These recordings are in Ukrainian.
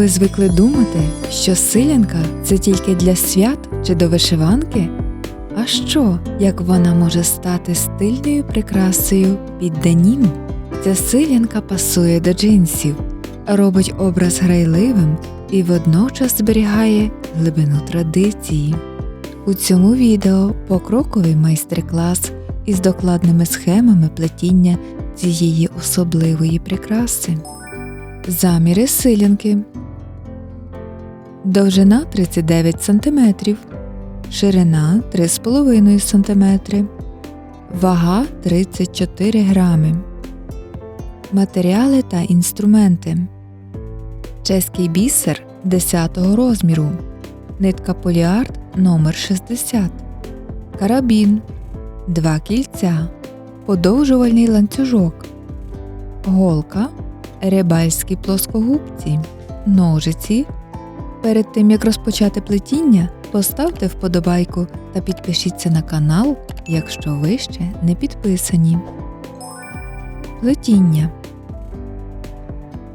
Ви звикли думати, що силянка це тільки для свят чи до вишиванки? А що, як вона може стати стильною прикрасою під денім? Ця силянка пасує до джинсів, робить образ грайливим і водночас зберігає глибину традиції. У цьому відео покроковий майстер-клас із докладними схемами плетіння цієї особливої прикраси. Заміри силянки. Довжина 39 см, ширина 3,5 см, вага 34 грами. Матеріали та інструменти. Чеський бісер 10 розміру. Нитка поліард номер 60 Карабін. Два кільця. Подовжувальний ланцюжок. Голка. Рибальські плоскогубці. Ножиці. Перед тим як розпочати плетіння, поставте вподобайку та підпишіться на канал, якщо ви ще не підписані. Плетіння.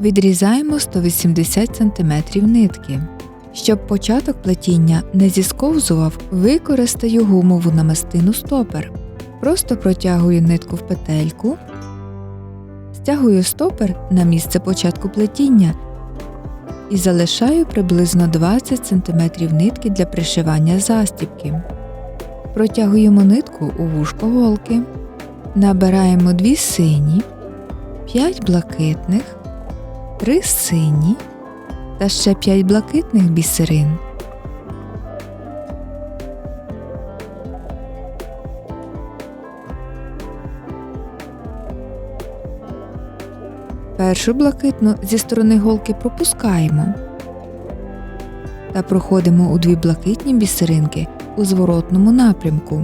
Відрізаємо 180 см нитки. Щоб початок плетіння не зісковзував, використаю гумову намистину стопер. Просто протягую нитку в петельку, стягую стопер на місце початку плетіння і залишаю приблизно 20 см нитки для пришивання застібки. Протягуємо нитку у вушко голки, набираємо 2 сині, 5 блакитних, 3 сині та ще 5 блакитних бісерин. Першу блакитну зі сторони голки пропускаємо та проходимо у дві блакитні бісеринки у зворотному напрямку.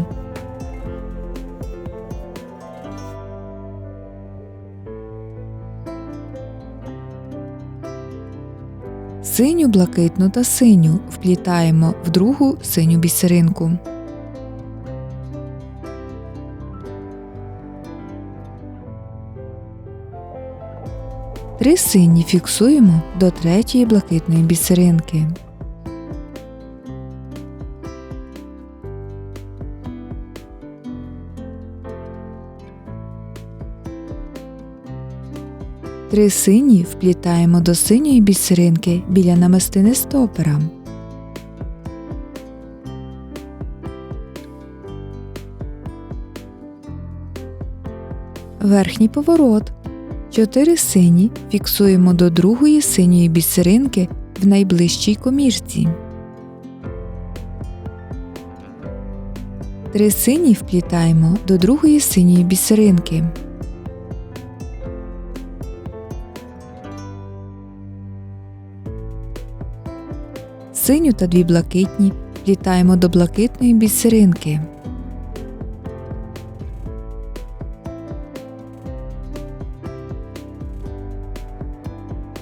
Синю блакитну та синю вплітаємо в другу синю бісеринку. Три сині фіксуємо до третьої блакитної бісеринки. Три сині вплітаємо до синьої бісеринки біля намистини стопера. Верхній поворот. Чотири сині фіксуємо до другої синьої бісеринки в найближчій комірці. Три сині вплітаємо до другої синьої бісеринки. Синю та дві блакитні вплітаємо до блакитної бісеринки.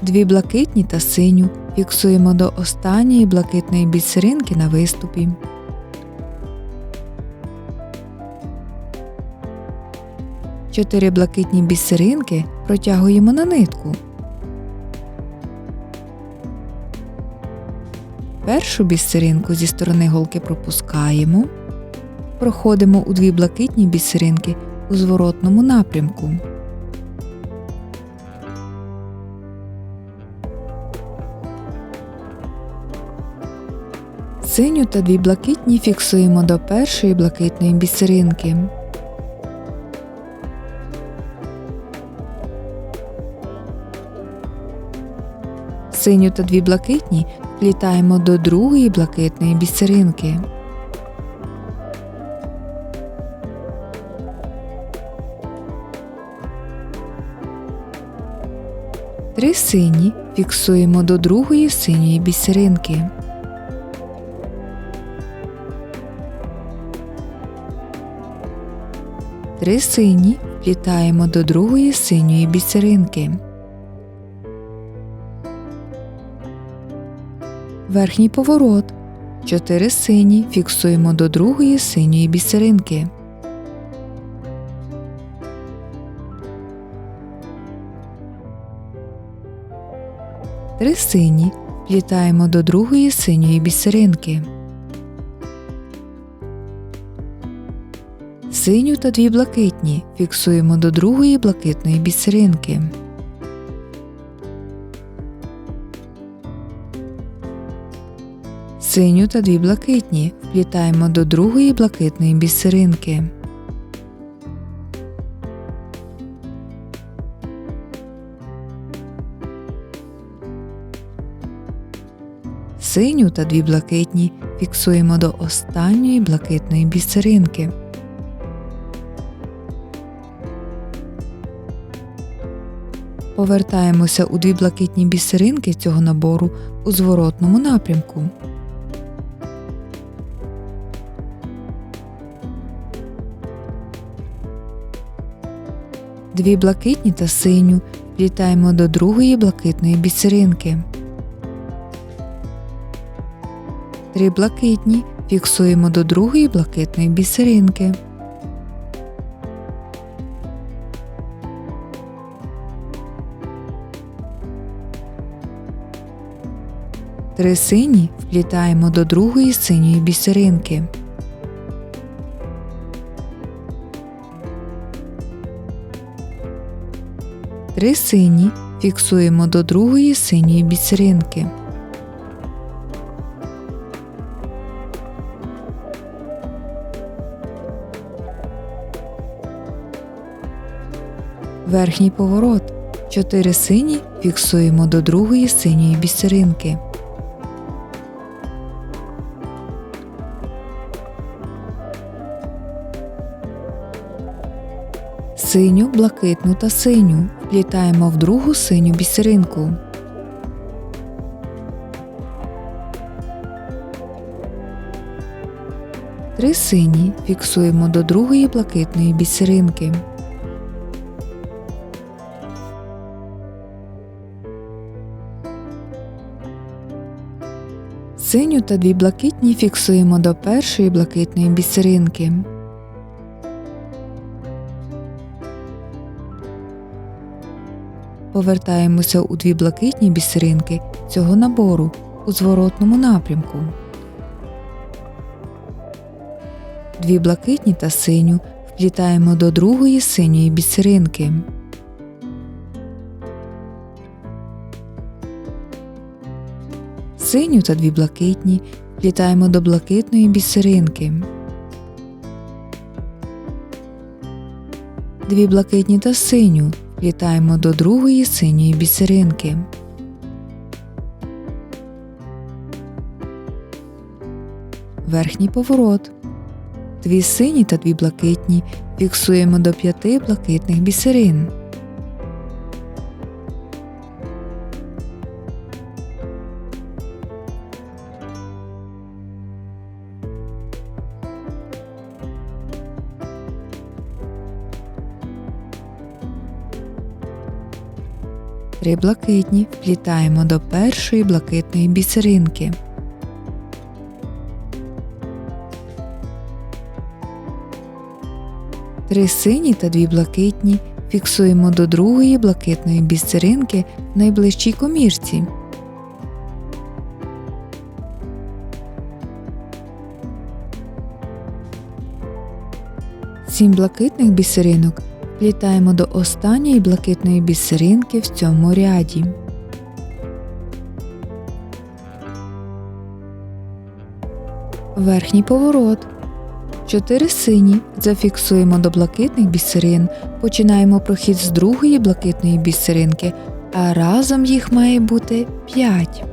Дві блакитні та синю фіксуємо до останньої блакитної бісеринки на виступі. Чотири блакитні бісеринки протягуємо на нитку. Першу бісеринку зі сторони голки пропускаємо, проходимо у дві блакитні бісеринки у зворотному напрямку. Синю та дві блакитні фіксуємо до першої блакитної бісеринки. Синю та дві блакитні вплітаємо до другої блакитної бісеринки. Три сині фіксуємо до другої синьої бісеринки. Три сині вплітаємо до другої синьої бісеринки. Верхній поворот. Чотири сині фіксуємо до другої синьої бісеринки. Три сині вплітаємо до другої синьої бісеринки. Синю та дві блакитні фіксуємо до другої блакитної бісеринки. Синю та дві блакитні вплітаємо до другої блакитної бісеринки. Синю та дві блакитні фіксуємо до останньої блакитної бісеринки. Повертаємося у дві блакитні бісеринки цього набору у зворотному напрямку. Дві блакитні та синю вплітаємо до другої блакитної бісеринки. Три блакитні фіксуємо до другої блакитної бісеринки. Три сині вплітаємо до другої синьої бісеринки. Три сині фіксуємо до другої синьої бісеринки. Верхній поворот. Чотири сині фіксуємо до другої синьої бісеринки. Синю, блакитну та синю вплітаємо в другу синю бісеринку. Три сині фіксуємо до другої блакитної бісеринки. Синю та дві блакитні фіксуємо до першої блакитної бісеринки. Повертаємося у дві блакитні бісеринки цього набору у зворотному напрямку. Дві блакитні та синю вплітаємо до другої синьої бісеринки. Синю та дві блакитні вплітаємо до блакитної бісеринки. Дві блакитні та синю вплітаємо до другої синьої бісеринки. Верхній поворот. Дві сині та дві блакитні фіксуємо до п'яти блакитних бісерин. Три блакитні вплітаємо до першої блакитної бісеринки. Три сині та дві блакитні фіксуємо до другої блакитної бісеринки в найближчій комірці. Сім блакитних бісеринок вплітаємо до останньої блакитної бісеринки в цьому ряді. Верхній поворот. Чотири сині зафіксуємо до блакитних бісерин, починаємо прохід з другої блакитної бісеринки, а разом їх має бути 5.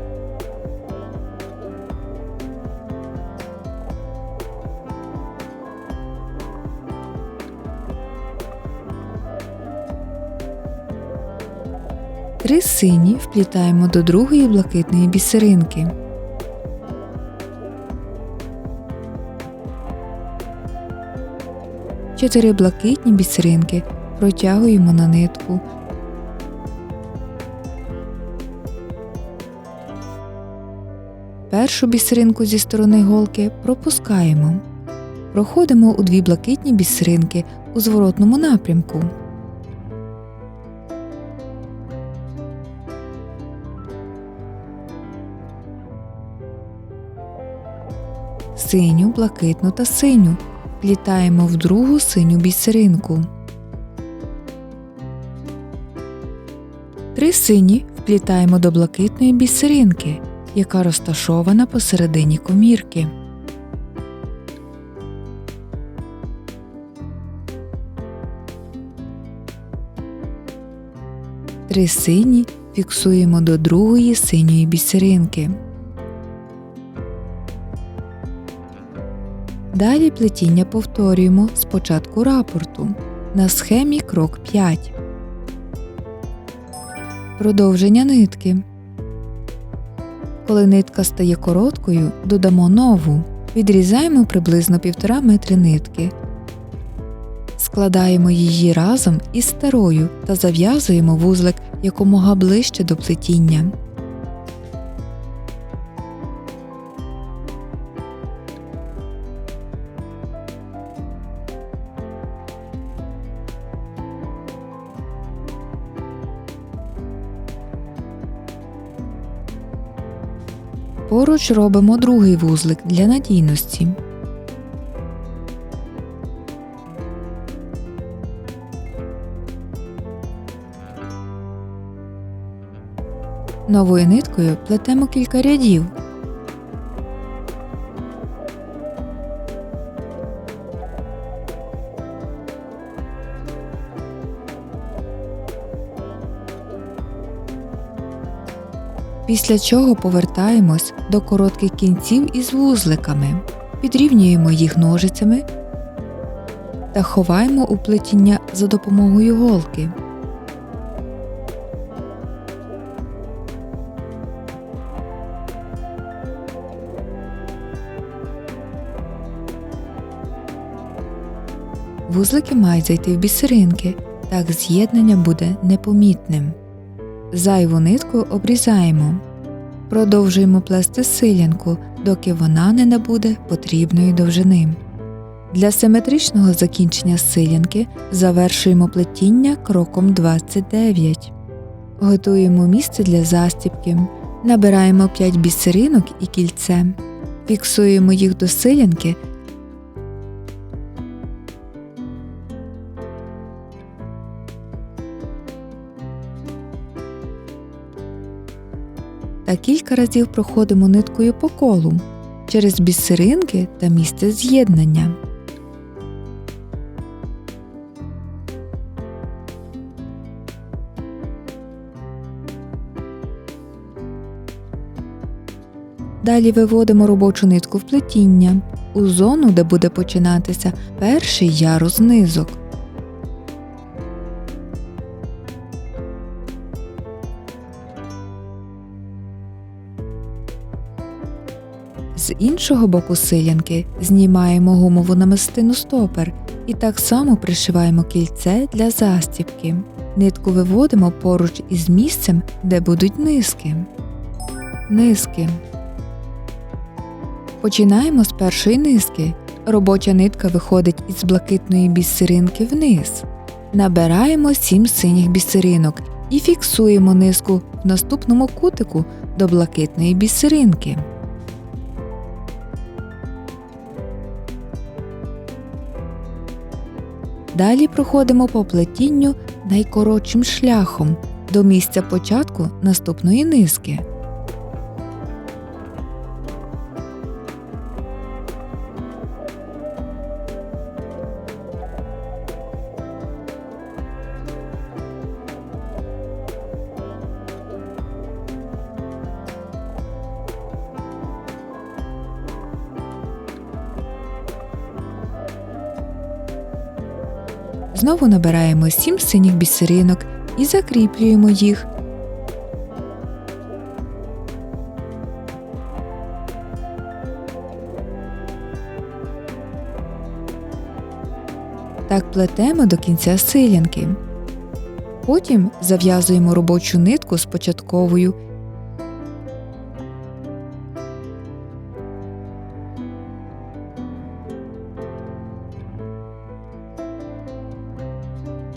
Три сині вплітаємо до другої блакитної бісеринки. Чотири блакитні бісеринки протягуємо на нитку. Першу бісеринку зі сторони голки пропускаємо. Проходимо у дві блакитні бісеринки у зворотному напрямку. Синю, блакитну та синю. Плітаємо в другу синю бісеринку. Три сині вплітаємо до блакитної бісеринки, яка розташована посередині комірки. Три сині фіксуємо до другої синьої бісеринки. Далі плетіння повторюємо з початку рапорту на схемі крок 5. Продовження нитки. Коли нитка стає короткою, додамо нову. Відрізаємо приблизно 1,5 метри нитки. Складаємо її разом із старою та зав'язуємо вузлик якомога ближче до плетіння. Поруч робимо другий вузлик для надійності. Новою ниткою плетемо кілька рядів. Після чого повертаємось до коротких кінців із вузликами, підрівнюємо їх ножицями та ховаємо у плетіння за допомогою голки. Вузлики мають зайти в бісеринки, так з'єднання буде непомітним. Зайву нитку обрізаємо. Продовжуємо плести силянку, доки вона не набуде потрібної довжини. Для симетричного закінчення силянки завершуємо плетіння кроком 29. Готуємо місце для застібки. Набираємо 5 бісеринок і кільце. Фіксуємо їх до силянки кілька разів проходимо ниткою по колу через бісеринки та місце з'єднання. Далі виводимо робочу нитку в плетіння у зону, де буде починатися перший ярус низок. З іншого боку силянки знімаємо гумову намистину стопер і так само пришиваємо кільце для застібки. Нитку виводимо поруч із місцем, де будуть низки. Низки. Починаємо з першої низки. Робоча нитка виходить із блакитної бісеринки вниз. Набираємо 7 синіх бісеринок і фіксуємо низку в наступному кутику до блакитної бісеринки. Далі проходимо по плетінню найкоротшим шляхом до місця початку наступної низки. Знову набираємо 7 синіх бісеринок і закріплюємо їх. Так плетемо до кінця силянки. Потім зав'язуємо робочу нитку з початковою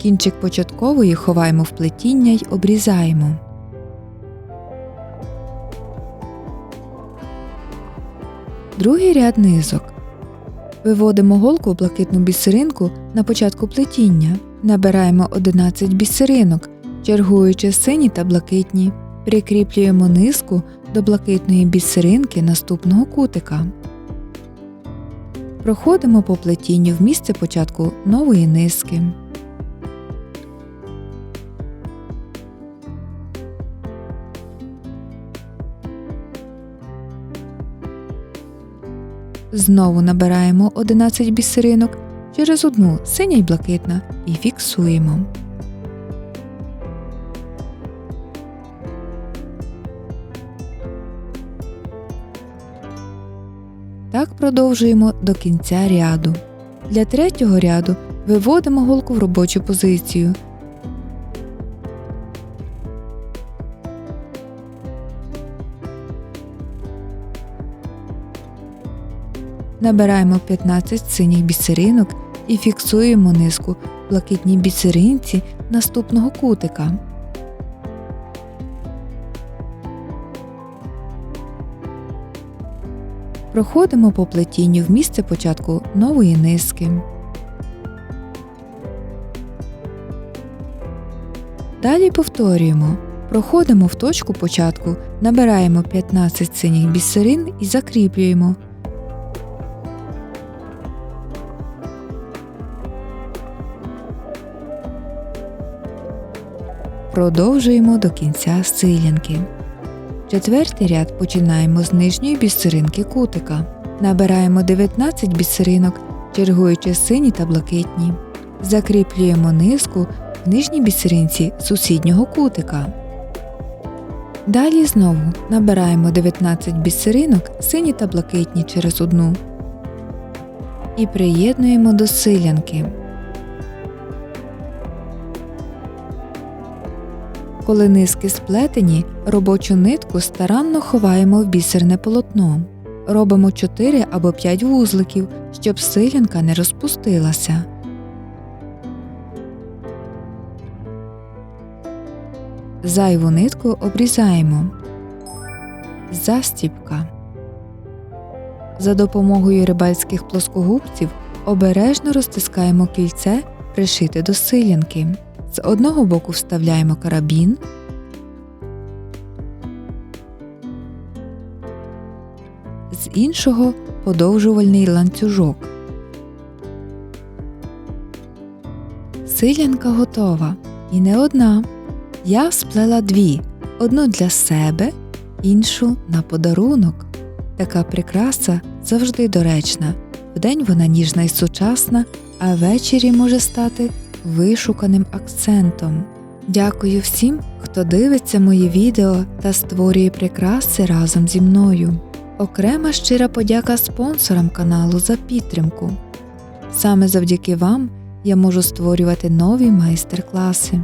Кінчик початкової ховаємо в плетіння й обрізаємо. Другий ряд низок. Виводимо голку в блакитну бісеринку на початку плетіння. Набираємо 11 бісеринок, чергуючи сині та блакитні. Прикріплюємо низку до блакитної бісеринки наступного кутика. Проходимо по плетінню в місце початку нової низки. Знову набираємо 11 бісеринок через одну синя й блакитна і фіксуємо. Так продовжуємо до кінця ряду. Для третього ряду виводимо голку в робочу позицію. Набираємо 15 синіх бісеринок і фіксуємо низку в блакитній бісеринці наступного кутика. Проходимо по плетінню в місце початку нової низки. Далі повторюємо. Проходимо в точку початку, набираємо 15 синіх бісерин і закріплюємо. Продовжуємо до кінця силянки. Четвертий ряд починаємо з нижньої бісеринки кутика. Набираємо 19 бісеринок, чергуючи сині та блакитні. Закріплюємо низку в нижній бісеринці сусіднього кутика. Далі знову набираємо 19 бісеринок сині та блакитні через одну. І приєднуємо до силянки. Коли низки сплетені, робочу нитку старанно ховаємо в бісерне полотно. Робимо 4 або 5 вузликів, щоб силянка не розпустилася. Зайву нитку обрізаємо. Застіпка. За допомогою рибальських плоскогубців обережно розтискаємо кільце, пришите до силянки. З одного боку вставляємо карабін, з іншого подовжувальний ланцюжок. Силянка готова. І не одна. Я сплела дві: одну для себе, іншу на подарунок. Така прикраса завжди доречна. Вдень вона ніжна і сучасна, а ввечері може стати вишуканим акцентом. Дякую всім, хто дивиться мої відео та створює прикраси разом зі мною. Окрема щира подяка спонсорам каналу за підтримку. Саме завдяки вам я можу створювати нові майстер-класи.